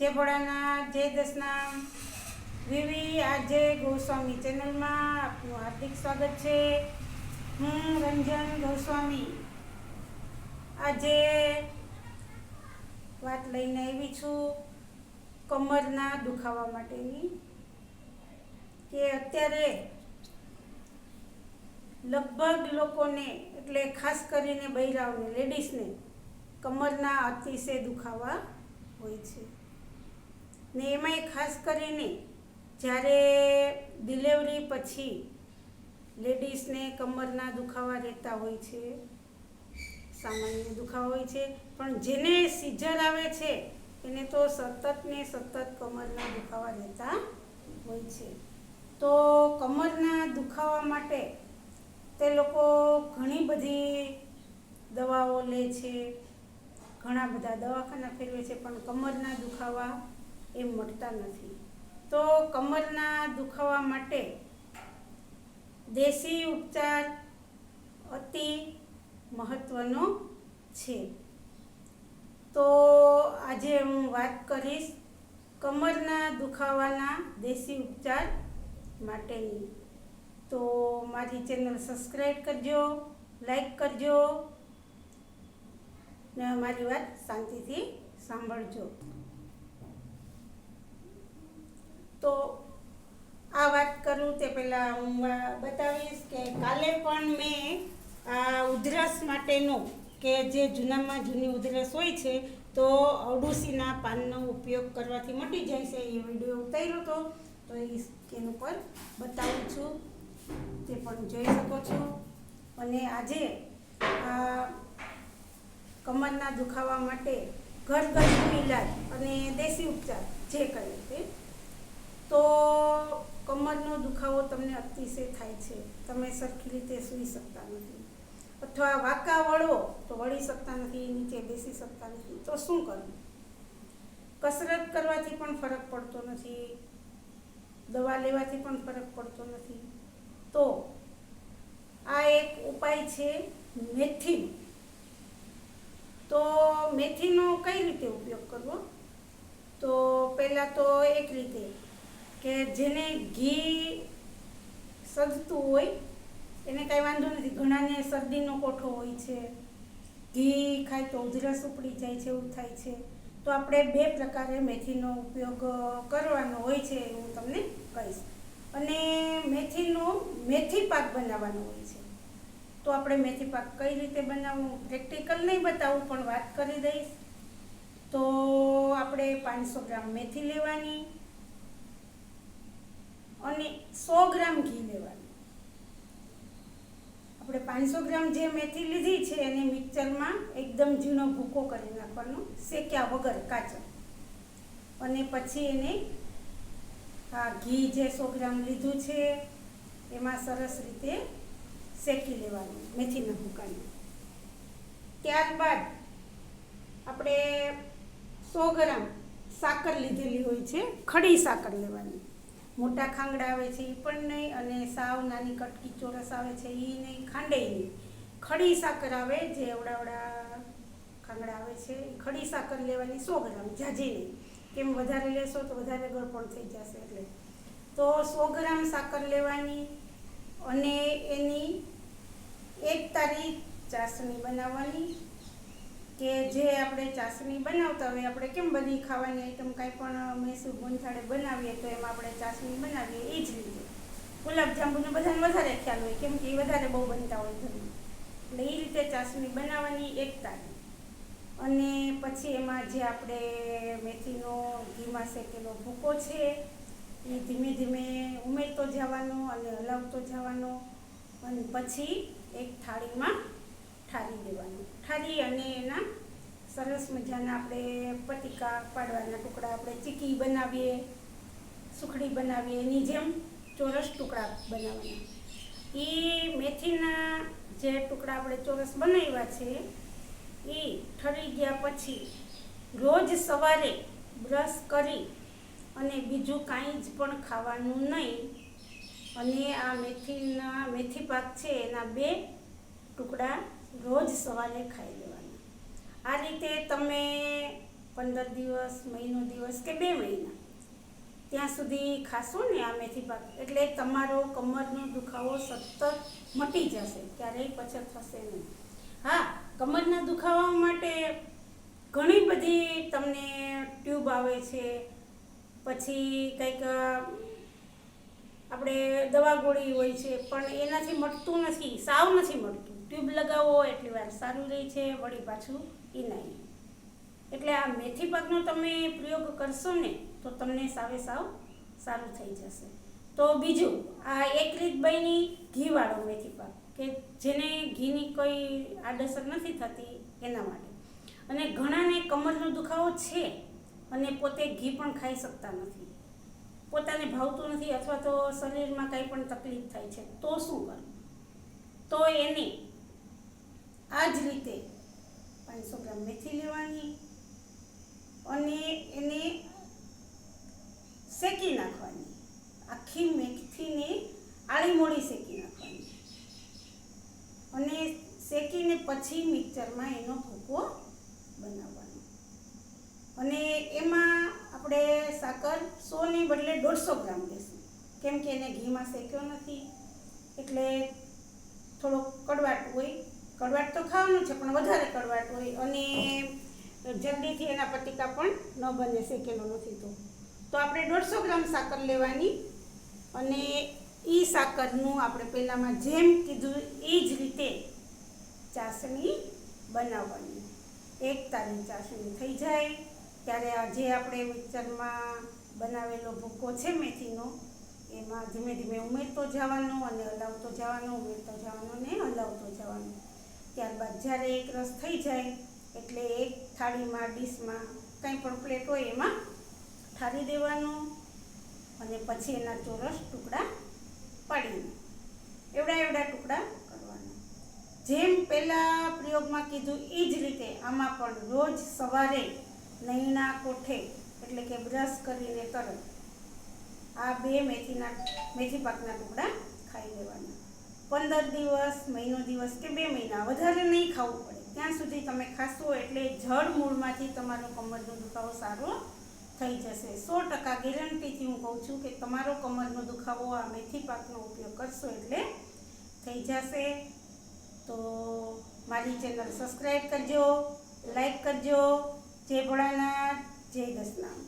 જય ભોળાનાથ જય દસનામ વિવી આજે ગોસ્વામી ચેનલમાં આપનું હાર્દિક સ્વાગત છે. હું રંજન ગોસ્વામી આજે વાત લઈને આવી છું કમરના દુખાવા માટેની કે અત્યારે લગભગ લોકોને, એટલે ખાસ કરીને બૈરાઓને, લેડીઝને કમરના અતિશય દુખાવા હોય છે. ને એમાંય ખાસ કરીને જ્યારે ડિલેવરી પછી લેડીઝને કમરના દુખાવા રહેતા હોય છે, સામાન્ય દુખાવા હોય છે, પણ જેને સિઝર આવે છે, એને તો સતત ને સતત કમરના દુખાવા રહેતા હોય છે. તો કમરના દુખાવા માટે તે લોકો ઘણી બધી દવાઓ લે છે, ઘણા બધા દવાખાના ફેરવે છે, પણ કમરના દુખાવા એ મટતા નથી. તો કમરના દુખાવા માટે દેશી ઉપચાર અતિ મહત્વનો છે. તો આજે હું વાત કરીશ કમરના દુખાવાના દેશી ઉપચાર માટેની. તો મારી ચેનલ સબસ્ક્રાઈબ કરજો, લાઈક કરજો, ને મારી વાત શાંતિથી સાંભળજો. તો આ વાત કરું તે પહેલાં હું બતાવીશ કે કાલે પણ મેં આ ઉધરસ માટેનું કે જે જૂનામાં જૂની ઉધરસ હોય છે, તો અડુસીના પાનનો ઉપયોગ કરવાથી મટી જાય છે. એ વીડિયો ઉતાર્યો હતો, તો એ સ્કેન ઉપર બતાવું છું. તે પણ જોઈ શકો છો. અને આજે કમરના દુખાવા માટે ઘરગથ્થુ ઇલાજ અને દેશી ઉપચાર જે કહે તે તો કમરનો દુખાવો તમને અતિશય થાય છે. તમે સરખી રીતે સૂઈ શકતા નથી. અથવા વાંકા વળો તો વળી શકતા નથી, નીચે બેસી શકતા નથી. તો શું કરવું? કસરત કરવાથી પણ ફરક પડતો નથી. દવા લેવાથી પણ ફરક પડતો નથી. તો આ એક ઉપાય છે મેથી તો મેથીનો કઈ રીતે ઉપયોગ કરવો? તો પહેલાં તો એક રીતે કે જેને ઘી સજતું હોય, એને કાંઈ વાંધો નથી. ઘણાને શરદીનો કોઠો હોય છે. ઘી ખાય તો ઉધરસ ઉપડી જાય છે, એવું થાય છે. તો આપણે બે પ્રકારે મેથીનો ઉપયોગ કરવાનો હોય છે, હું તમને કહીશ. અને મેથીનો મેથી પાક બનાવવાનો હોય છે. તો આપણે મેથી પાક કઈ રીતે બનાવવું? પ્રેક્ટિકલ નહીં બતાવું, પણ વાત કરી દઈશ. તો આપણે પાંચસો ગ્રામ મેથી લેવાની. અને સો ગ્રામ ઘી લેવાનું. આપણે પાંચસો ગ્રામ જે મેથી લીધી છે એને મિક્સરમાં એકદમ ઝીણો ભૂકો કરી નાખવાનો, શેક્યા વગર કાચા. અને પછી એને આ ઘી જે સો ગ્રામ લીધું છે, એમાં સરસ રીતે શેકી લેવાનું, મેથીના ભૂકાને. ત્યારબાદ આપણે સો ગ્રામ સાકર લીધેલી હોય છે, ખડી સાકર લેવાની. મોટા ખાંગડા આવે છે એ પણ નહીં, અને સાવ નાની કટકી ચોરસ આવે છે એ નહીં, ખાંડે નહીં. ખડી સાકર આવે, જે એવડાવડા ખાંગડા આવે છે ખડી સાકર લેવાની સો ગ્રામ, જાજી નહીં. કેમ વધારે લેશો તો વધારે ગળપણ થઈ જશે એટલે. તો સો ગ્રામ સાકર લેવાની, અને એની એક તારીખ ચાસણી બનાવવાની કે જે આપણે ચાસણી બનાવતા હોય, આપણે કેમ બધી ખાવાની આઈટમ કાંઈ પણ મૈસૂર ગોંથાળે બનાવીએ તો એમાં આપણે ચાસણી બનાવીએ, એ જ રીતે. ગુલાબજાંબુને બધાને વધારે ખ્યાલ હોય, કેમ કે એ વધારે બહુ બનતા હોય ઘરમાં. એટલે એ રીતે ચાસણી બનાવવાની એક તારી અને પછી એમાં જે આપણે મેથીનો ઘીમાં શેકેલો ભૂકો છે, એ ધીમે ધીમે ઉમેરતો જવાનો અને હલાવતો જવાનો. અને પછી એક થાળીમાં ઠારી દેવાનું ઠારી અને એના સરસ મજાના આપણે પતિકા પાડવાના ટુકડા આપણે ચીકી બનાવીએ, સુખડી બનાવીએ, એની જેમ ચોરસ ટુકડા બનાવવાના એ મેથીના જે ટુકડા આપણે ચોરસ બનાવ્યા છે, એ ઠરી ગયા પછી રોજ સવારે બ્રશ કરી અને બીજું કાંઈ જ પણ ખાવાનું નહીં. અને આ મેથીના મેથી પાક છે એના બે ટુકડા રોજ સવારે ખાઈ લેવાના. આ રીતે તમે પંદર દિવસ, મહિનો દિવસ કે બે મહિના ત્યાં સુધી ખાશો ને આ મેથી પાક. એટલે તમારો કમરનો દુખાવો સતત મટી જશે, ક્યારેય પછત થશે નહીં. હા, કમરના દુખાવા માટે ઘણી બધી તમને ટ્યુબ આવે છે, પછી કંઈક, આપણે દવા ગોળી હોય છે, પણ એનાથી મટતું નથી, સાવ નથી મટતું. ટ્યુબ લગાવો, એટલી વાર સારું રહે છે, વળી પાછું એ નહીં. એટલે આ મેથી પાકનો તમે પ્રયોગ કરશો ને, તો તમને સાવે સાવ સારું થઈ જશે. તો બીજું, આ એક રીત બની ઘીવાળો મેથી પાક, કે જેને ઘીની કોઈ આડઅસર નથી થતી એના માટે. અને ઘણાને કમરનો દુખાવો છે, અને પોતે ઘી પણ ખાઈ શકતા નથી. પોતાને ભાવતું નથી, અથવા તો શરીરમાં કંઈ પણ તકલીફ થાય છે, તો શું કરવું તો એને આ જ રીતે પાંચસો ગ્રામ મેથી લેવાની અને એને શેકી નાખવાની. આખી મેથીને આળી મોળી શેકી નાખવાની. અને શેકીને પછી મિક્સરમાં એનો ભૂકો બનાવવાનો. અને એમાં આપણે સાકર સોની બદલે દોઢસો ગ્રામ લેશું. કેમ કે એને ઘીમાં શેક્યો નથી. એટલે થોડોક કડવાટ હોય કડવાટ તો ખાવાનું છે, પણ વધારે કડવાટ હોય અને જલ્દીથી એના પતિકા પણ ન બને, શેકેલો નથી તો. તો આપણે દોઢસો ગ્રામ સાકર લેવાની અને એ સાકરનું આપણે પહેલાંમાં જેમ કીધું એ જ રીતે ચાસણી બનાવવાની. એક તારીખ ચાસણી થઈ જાય, ત્યારે જે આપણે મિક્સરમાં બનાવેલો ભૂકો છે મેથીનો, એમાં ધીમે ધીમે ઉમેરતો જવાનો અને હલાવતો જવાનો, ઉમેરતો જવાનો ને હલાવતો જવાનો. ત્યારબાદ જ્યારે એક રસ થઈ જાય. એટલે એક થાળીમાં, ડીશમાં કંઈ પણ પ્લેટ હોય એમાં ઠારી દેવાનો અને પછી એના ચોરસ ટુકડા પાડીને, એવડા એવડા ટુકડા કરવાના. જેમ પહેલાં પ્રયોગમાં કીધું એ જ રીતે આમાં પણ રોજ સવારે નૈના કોઠે, એટલે કે બ્રશ કરીને તરત આ બે મેથીના મેથી પાકના ટુકડા ખાઈ લેવાના. પંદર દિવસ, મહિનો દિવસ કે બે મહિના, વધારે નહીં ખાવું પડે. ત્યાં સુધી તમે ખાશો એટલે જળ મૂળમાંથી તમારો કમરનો દુખાવો સારો થઈ જશે. સો ટકા ગેરંટીથી હું કહું છું કે તમારો કમરનો દુખાવો આ મેથી પાકનો ઉપયોગ કરશો એટલે થઈ જશે. તો મારી ચેનલ સબસ્ક્રાઈબ કરજો, લાઈક કરજો. જય ભોળાનાથ, જય દસનામ